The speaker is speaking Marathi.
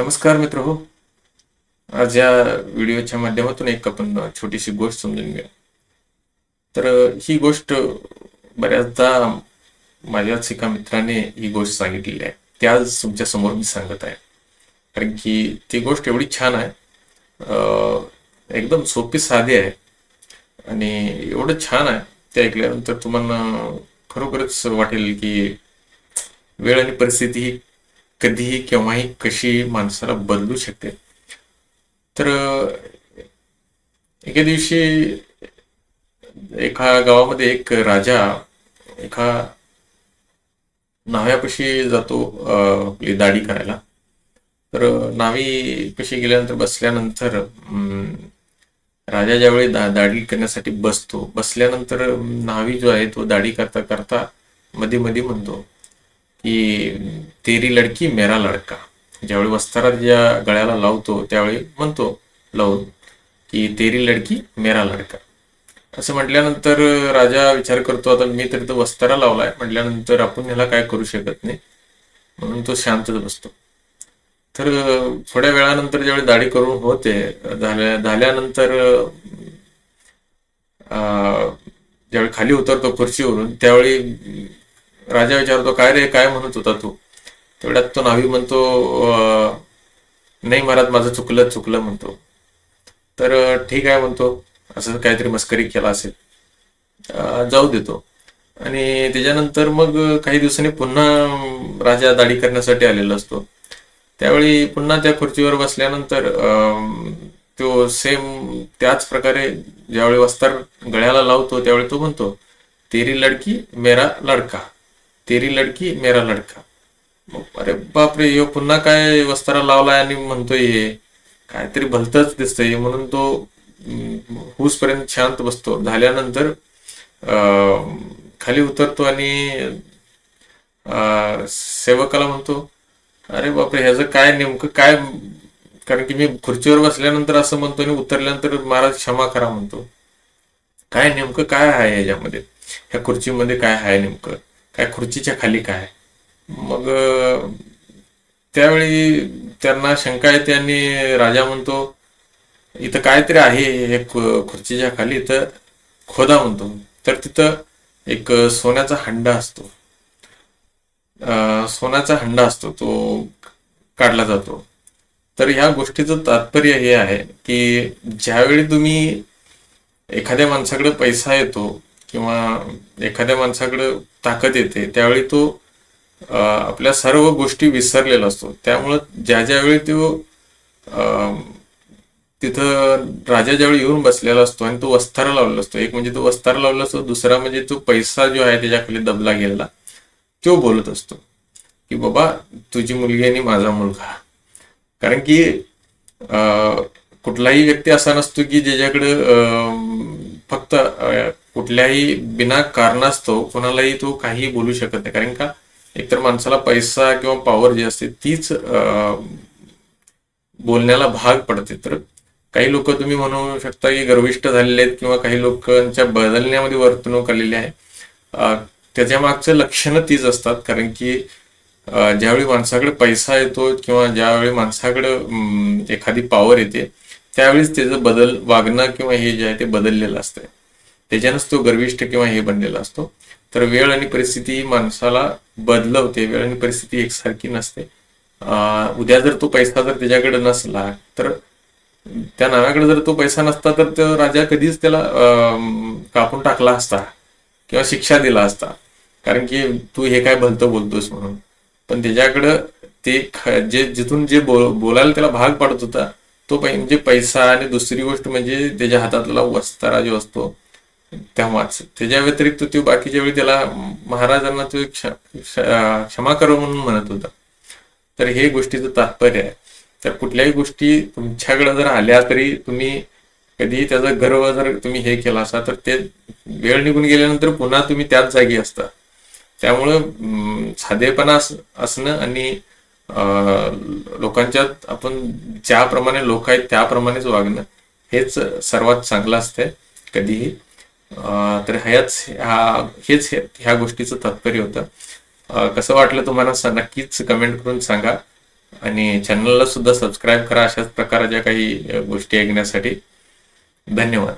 नमस्कार मित्र. हो आज या व्हिडिओच्या माध्यमातून एक आपण छोटीशी गोष्ट समजून घेऊ. तर ही गोष्ट बऱ्याचदा माझ्याच एका मित्राने ही गोष्ट सांगितलेली आहे. ती आज तुमच्यासमोर मी सांगत आहे. कारण की ती गोष्ट एवढी छान आहे. एकदम सोपी साधी आहे. आणि एवढं छान आहे ते ऐकल्यानंतर तुम्हाला खरोखरच वाटेल की वेळ आणि परिस्थिती ही कधीही केव्हाही कशी माणसाला बदलू शकते. तर एके दिवशी एका गावामध्ये एक राजा एका न्हाव्यापाशी जातो आपली दाढी करायला. तर नावी न्हावीपाशी गेल्यानंतर बसल्यानंतर अं, राजा ज्यावेळी दा दाढी करण्यासाठी बसतो बसल्यानंतर नावी न्हावी जो आहे तो दाढी करता करता मध्ये मध्ये म्हणतो की तेरी लडकी मेरा लडका. ज्यावेळी वस्त्रात ज्या गळ्याला लावतो त्यावेळी म्हणतो लावून. की तेरी लडकी मेरा लडका. असं म्हटल्यानंतर राजा विचार करतो आता मी तर तो वस्तारा लावलाय. म्हटल्यानंतर आपण ह्याला काय करू शकत नाही? म्हणून तो शांतच बसतो. तर थोड्या वेळानंतर ज्यावेळी दाढी करून होते झाल्या झाल्यानंतर ज्यावेळी खाली उतरतो खुर्चीवरून त्यावेळी राजा विचारतो काय रे काय म्हणत होता तू? तेवढ्यात तो नावी म्हणतो नाही महाराज माझं चुकलं चुकलं म्हणतो. तर ठीक आहे म्हणतो. असं काहीतरी मस्करी केला असेल. जाऊ देतो आणि त्याच्यानंतर मग काही दिवसांनी पुन्हा राजा दाढी करण्यासाठी आलेला असतो. त्यावेळी पुन्हा त्या खुर्चीवर बसल्यानंतर तो सेम त्याच प्रकारे ज्यावेळी वस्त्र गळ्याला लावतो त्यावेळी तो म्हणतो तेरी लडकी मेरा लडका. तेरी लडकी मेरा लडका। मग अरे बापरे हे पुन्हा काय वस्तारा लावलाय आणि म्हणतोय हे. काहीतरी भलतच दिसतंय. म्हणून तो हुसपर्यंत शांत बसतो. झाल्यानंतर अं, खाली उतरतो आणि सेवकाला म्हणतो अरे बापरे ह्याचं काय नेमकं काय? कारण की मी खुर्चीवर बसल्यानंतर असं म्हणतो आणि उतरल्यानंतर महाराज क्षमा करा म्हणतो. काय नेमकं काय आहे ह्याच्यामध्ये? ह्या खुर्चीमध्ये काय आहे नेमकं? काय खुर्चीच्या खाली काय? मग त्यावेळी त्यांना शंका येते आणि राजा म्हणतो इथं काहीतरी आहे हे खुर्चीच्या खाली इथं खोदा म्हणतो. तर तिथं एक सोन्याचा हंडा असतो. सोन्याचा हंडा असतो तो काढला जातो. तर ह्या गोष्टीचं तात्पर्य हे आहे की ज्यावेळी तुम्ही एखाद्या माणसाकडे पैसा येतो किंवा एखाद्या माणसाकडे ताकद येते. त्यावेळी तो आपल्या सर्व गोष्टी विसरलेला असतो. त्यामुळं ज्या ज्यावेळी तो अं, तिथं राजा ज्यावेळी येऊन बसलेला असतो आणि तो वस्तारा लावलेला असतो. एक म्हणजे तो वस्तारा लावला असतो दुसरा म्हणजे तो पैसा जो आहे त्याच्याखाली दबला गेलेला तो बोलत असतो की बाबा तुझी मुलगी आणि माझा मुलगा. कारण की अं, कुठलाही व्यक्ती असा नसतो की ज्याच्याकडे अं, फक्त कुठल्याही बिना कारणास्तव कोणालाही तो काही बोलू शकत नाही. कारण का एकतर माणसाला पैसा किंवा पॉवर जी असते तीच बोलण्याला भाग पडते. तर काही लोक तुम्ही म्हणू शकता की गर्विष्ट झालेले आहेत किंवा काही लोकांच्या बदलण्यामध्ये वर्तणूक आलेली आहे. त्याच्या मागचं लक्षणं तीच असतात. कारण की ज्यावेळी माणसाकडे पैसा येतो किंवा ज्यावेळी माणसाकडे एखादी पॉवर येते त्यावेळेस त्याचं बदल वागणं किंवा हे जे आहे ते बदललेलं असतं त्याच्यानंच तो गर्विष्ठ किंवा हे बनलेला असतो. तर वेळ आणि परिस्थिती ही माणसाला बदलवते. वेळ आणि परिस्थिती एकसारखी नसते. उद्या जर तो पैसा जर त्याच्याकडे नसला तर त्या नावाकडे जर तो पैसा नसता तर तो राजा कधीच त्याला कापून टाकला असता किंवा शिक्षा दिला असता. कारण की तू हे काय भलतं बोलतोस म्हणून. पण त्याच्याकडं ते ख- जे जिथून जे बोल बोलायला त्याला भाग पडत होता तो म्हणजे पैसा आणि दुसरी गोष्ट म्हणजे त्याच्या हातातला वस्तारा जो असतो तेव्हाच त्याच्या व्यतिरिक्त तो बाकीच्या वेळी त्याला महाराजांना तो क्षमा करो म्हणून म्हणत होता. तर हे गोष्टीचं तात्पर्य आहे. तर कुठल्याही गोष्टी तुमच्याकडे जर आल्या तरी तुम्ही कधी त्याचा गर्व जर तुम्ही हे केला असा तर ते वेळ निघून गेल्यानंतर पुन्हा तुम्ही त्याच जागी असता. त्यामुळं साधेपणा असणं आणि लोकांच्यात आपण ज्याप्रमाणे लोक आहेत त्याप्रमाणेच वागणं हेच सर्वात चांगलं असतंय कधीही. तर ह्याच ह्या हेच ह्या गोष्टीचं तात्पर्य होतं. कसं वाटलं तुम्हाला नक्कीच कमेंट करून सांगा. आणि चॅनलला सुद्धा सबस्क्राईब करा अशाच प्रकारच्या काही गोष्टी ऐकण्यासाठी. धन्यवाद.